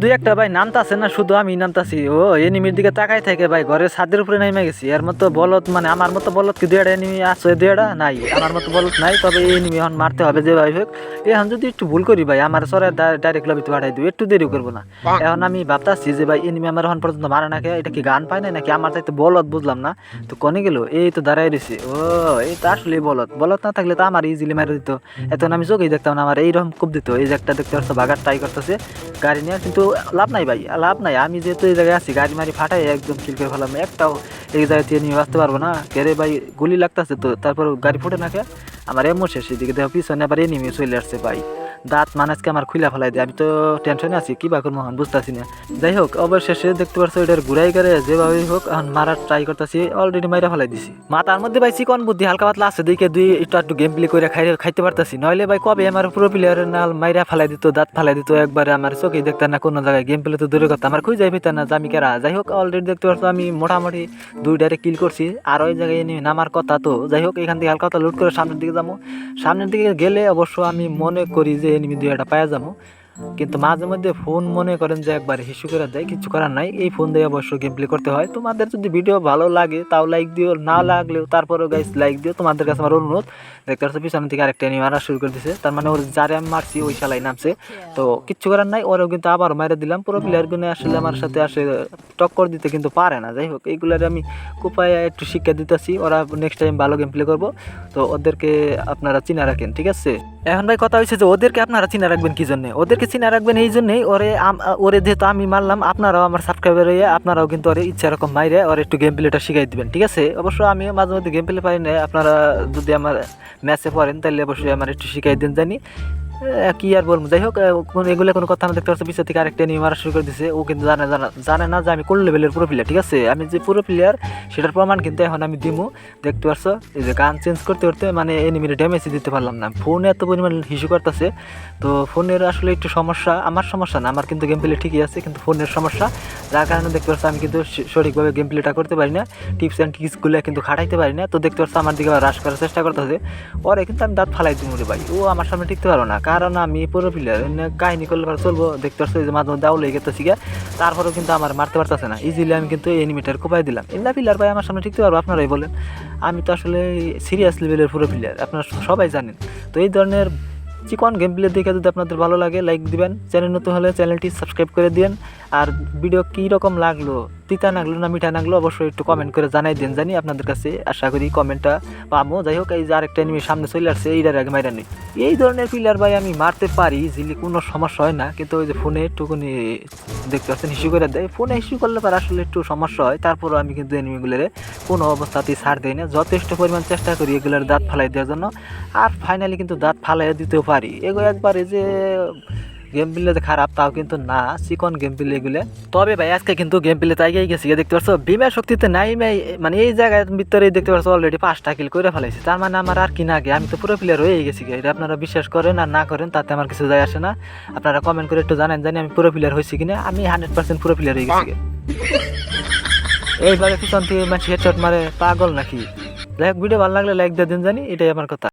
দুই একটা ভাই নামতাছে না, শুধু আমি নামতাছি। ও, এনিমির দিকে তাকাই থাকে ভাই, ঘরের ছাদের উপরে নেমে গেছি। এর মতো বলত মানে আমার মতো বলত কি দুইটা এনিমি আছে? দুইটা নাই, আমার মতো বলত নাই, তবে এই এনিমি এখন মারতে হবে যে ভাই হোক। এখন যদি একটু ভুল করি ভাই, আমার সরে ডাইরেক্ট লবিতে পাঠাই দিবে, একটু দেরি করব না। এখন আমি ভাবতাছি যে ভাই, এনিমি আমার এখন পর্যন্ত মারে না এটা কি গান পায় না নাকি? আমার চাইতে বলত বুঝলাম না। তো কনে গেল? এই তো দাঁড়াই রয়েছে। ও, এই তো আসলে বলত বলত না থাকলে তো আমার ইজিলি মেরে দিত। এখন আমি চোখেই দেখতাম না, আমার এইরকম খুব দিত। এই যে একটা দেখতে পাচ্ছ বাগার ট্রাই করতেছে। গাড়ি নিয়ে কিন্তু লাভ নাই ভাই, লাভ নাই। আমি যেহেতু এই জায়গায় আছি, গাড়ি মারি ফাটাই একদম কিল করে ফেলাম। একটাও এই জায়গায় দিয়ে নিয়ে আসতে পারব না। কেরে ভাই, গুলি লাগতেছে তো, তারপর গাড়ি ফুটে না খেয়ে আমার এমন শেষ, এদিকে দেখো পিছনে আবার এনিমি চলে আসছে ভাই। দাঁত মানুষকে আমার খুলে ফেলাই দেয় আমি তো টেনশনে আছি, কি বা করব বুঝতেছি না। যাই হোক, অবশেষে দেখতে পাচ্ছ এটার ঘুরাই করে যেভাবে হোক, এখন মারার ট্রাই করতেছি অলরেডি মাইরা ফেলাই দিছি। মাথার মধ্যে ভাই চিকন বুদ্ধি, হালকা পাতলা আছে দিকে দুই একটু একটু গেম প্লে করে খাই, খাইতে পারতাছি। নইলে ভাই কবে আমার পুরো প্লেয়ার নাল মাইরা ফেলাই দিত, দাঁত ফেলাই দিত, একবারে আমার চোখেই দেখতাম না কোনো জায়গায়। গেম প্লে তো দূরে কথা, আমার খুঁজে পেতাম না আমি কেরা। যাই হোক অলরেডি দেখতে পাচ্ছ আমি মোটামুটি দুই ডাইরে কিল করছি, আর ওই জায়গায় নামার কথা তো। যাই হোক, এখান থেকে হালকা পাতলা লুট করে সামনের দিকে যাব। সামনের দিকে গেলে অবশ্য আমি মনে করি যে এনিমি দুই একটা পাওয়া যাব। কিন্তু মাঝে মধ্যে ফোন মনে করেন যে একবার হিসু করে দেয়, কিছু করার নাই। এই ফোন দিয়ে অবশ্য গেম প্লে করতে হয়। তোমাদের যদি ভিডিও ভালো লাগে, তাও লাইক দিও। না লাগলেও তারপরেও গাইস লাইক দিও। তোমাদের কাছে আমার অনুরোধ, দেখতে পাচ্ছ পিছন থেকে আরেকটা এনিমি মারা শুরু করে দিছে। তার মানে ওর যারে আমি মারছি, ওই শালাই নামছে। তো কিচ্ছু করার নাই, ওরেও কিন্তু আবার মারে দিলাম। পুরো প্লেয়ারগুলো আসলে আমার সাথে আসে, টক্কর দিতে কিন্তু পারে না। যাই হোক, এইগুলোর আমি কোপায় একটু শিক্ষা দিতেছি। ওরা নেক্সট টাইম ভালো গেম প্লে করব। তো ওদেরকে আপনারা চিনা রাখেন, ঠিক আছে? এখন ভাই কথা হয়েছে যে ওদেরকে আপনারা চিনা রাখবেন কি জন্যে? ওদেরকে চিনা রাখবেন এই জন্যেই ওরে ওরে যেহেতু আমি মারলাম, আপনারাও আমার সাবস্ক্রাইবার হয়ে আপনারাও কিন্তু ওরে ইচ্ছা এরকম মাইরে ওর একটু গেম প্লেটা শিখাই দেবেন, ঠিক আছে? অবশ্য আমি মাঝে মধ্যে গেম প্লে পারি না আপনারা যদি আমার ম্যাচে পড়েন তাহলে অবশ্যই আমার একটু শিখাই দেন জানি। কি আর বলব? যাই হোক এগুলো কোনো কথা না দেখতে পাচ্ছি পিছন থেকে আরেকটা নিয়ে মারা শুরু করে দিছে। ও কিন্তু জানে জানা জানে না যে আমি কোন লেভেলের পুরো প্লেয়ার ঠিক আছে? আমি যে পুরো প্লেয়ার সেটার প্রমাণ কিন্তু এখন আমি দিমু। দেখতে পারছ? এই যে গান চেঞ্জ করতে করতে মানে এনিমির ড্যামেজ দিতে পারলাম না। ফোনে এত পরিমাণ হিসু করতেছে। তো ফোনের আসলে একটু সমস্যা। আমার সমস্যা না, আমার কিন্তু গেম প্লে ঠিকই আছে, কিন্তু ফোনের সমস্যা। যার কারণে দেখতে পাচ্ছ আমি কিন্তু সঠিকভাবে গেম প্লেটা করতে পারি না। টিপস অ্যান্ড ট্রিক্সগুলো কিন্তু খাটাইতে পারি না। তো দেখতে পাচ্ছ আমার দিকে রাশ করার চেষ্টা করতেছে। পরে কিন্তু আমি দাঁত ফালাই দিই ভাই। ও আমার সামনে টিকতে পারো না। কারণ আমি পুরো প্লেয়ার কাহিনী করলে চলবো, দেখতে পাচ্ছ এই যে মাঝে মধ্যে আউলে গেতেছি গিয়ে। তারপরেও কিন্তু আমার মারতে পারতেছে না। ইজিলি আমি কিন্তু এনিমিটার কোপাই দিলাম। এমনি প্লেয়ার ভাই আমার সামনে টিকতে পারব, আপনারাই বলেন। আমি তো আসলে সিরিয়াস লেভেলের পুরো প্লেয়ার আপনারা সবাই জানেন। তো এই ধরনের চিকন গেম প্লে দেখে যদি আপনাদের ভালো লাগে লাইক দিবেন। চ্যানেল নতুন হলে চ্যানেলটি সাবস্ক্রাইব করে দিন আর ভিডিও কী রকম লাগল তিতা নাগলো না মিঠা নাগলো, অবশ্যই একটু কমেন্ট করে জানাই দেন জানি আপনাদের কাছে। আশা করি কমেন্টটা পাবো যাই হোক, এই যে আরেকটা এনিমি সামনে চলে আসছে, এইটার আগে মাইরা নেই। এই ধরনের প্লেয়ার ভাই আমি মারতে পারি ইজিলি কোনো সমস্যা হয় না, কিন্তু ওই যে ফোনে একটুখানি দেখতে পাচ্ছেন ইস্যু করে দেয়। ফোনে ইস্যু করলে পর আসলে একটু সমস্যা হয়, তারপরও আমি কিন্তু এনিমিগুলোর কোনো অবস্থাতেই ছাড় দেই না। যথেষ্ট পরিমাণ চেষ্টা করি এগুলোর দাঁত ফালাই দেওয়ার জন্য। আর ফাইনালি কিন্তু দাঁত ফালাই দিতেও পারি। এগুলো একবার যে গেম প্লে খারাপ, তাও কিন্তু না, চিকন গেম প্লে এগুলো। তবে ভাই, আজকে কিন্তু গেম প্লে তাই গেছি দেখতে পাচ্ছ বিমার শক্তিতে নাই মানে এই জায়গার ভিতরে দেখতে পাচ্ছ অলরেডি পাঁচটা কিল করে ফেলাইছি। তার মানে আমার আর কি না গে আমি তো পুরো প্লেয়ার হয়ে গেছি। এটা আপনারা বিশ্বাস করেন আর না করেন, তাতে আমার কিছু যায় আসে না। আপনারা কমেন্ট করে একটু জানেন, জানি আমি পুরো প্লেয়ার হয়েছি কিনা। আমি হান্ড্রেড পার্সেন্ট পুরো প্লেয়ার হয়ে গেছি। এইভাবে পিছন থেকে হেডশট মারে, পাগল নাকি? যাই হোক ভিডিও ভালো লাগলে লাইক দিয়ে দিন জানি, এটাই আমার কথা।